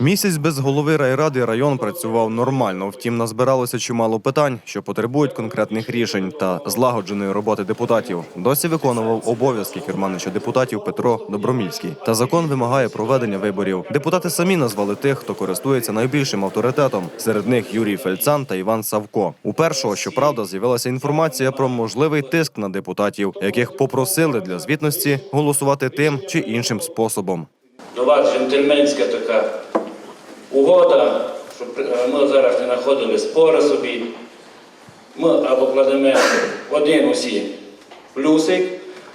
Місяць без голови райради район працював нормально. Втім, назбиралося чимало питань, що потребують конкретних рішень та злагодженої роботи депутатів. Досі виконував обов'язки керманича депутатів Петро Добромільський. Та закон вимагає проведення виборів. Депутати самі назвали тих, хто користується найбільшим авторитетом. Серед них Юрій Фельцан та Іван Савко. У першого, щоправда, з'явилася інформація про можливий тиск на депутатів, яких попросили для звітності голосувати тим чи іншим способом. до вас джентльменська така угода, щоб е, ми зараз не знаходили спори собі. Ми або кладемо один усі плюсик,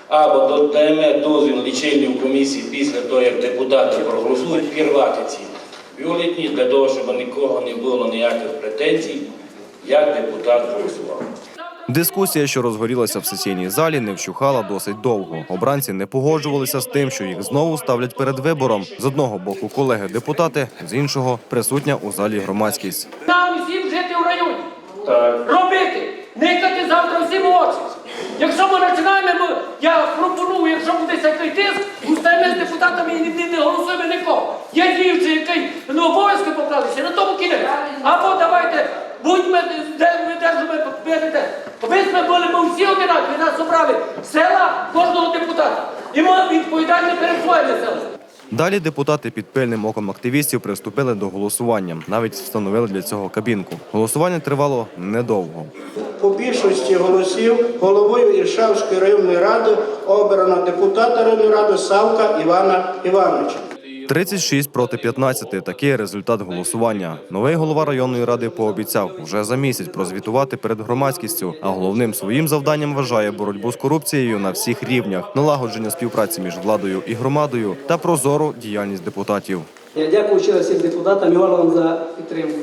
або додаємо дозвіл лічильній комісії після того, як депутати проголосують, пірвати ці бюлетні для того, щоб нікого не було ніяких претензій, як депутат голосував. Дискусія, що розгорілася в сесійній залі, не вщухала досить довго. Обранці не погоджувалися з тим, що їх знову ставлять перед вибором. З одного боку колеги-депутати, з іншого присутня у залі громадськість. Нам всім жити в районі. Так. Робити, никати завтра всім в очі. Якщо ми починаємо, ми, я пропоную, якщо буде такий тиск, устаємо з депутатами і не, не голосуємо нікого. Є діючий, який ну, обов'язки поправився, на тому були ми всі одинакові, нас обрали села кожного депутата. І ми відповідальні перед своїми селами. Далі депутати під пильним оком активістів приступили до голосування. Навіть встановили для цього кабінку. Голосування тривало недовго. По більшості голосів головою Іршавської районної ради обрано депутата районної ради Савка Івана Івановича. 36 проти 15 – такий результат голосування. Новий голова районної ради пообіцяв вже за місяць прозвітувати перед громадськістю, а головним своїм завданням вважає боротьбу з корупцією на всіх рівнях, налагодження співпраці між владою і громадою та прозору діяльність депутатів. Я дякую ще всім депутатам і органам за підтримку.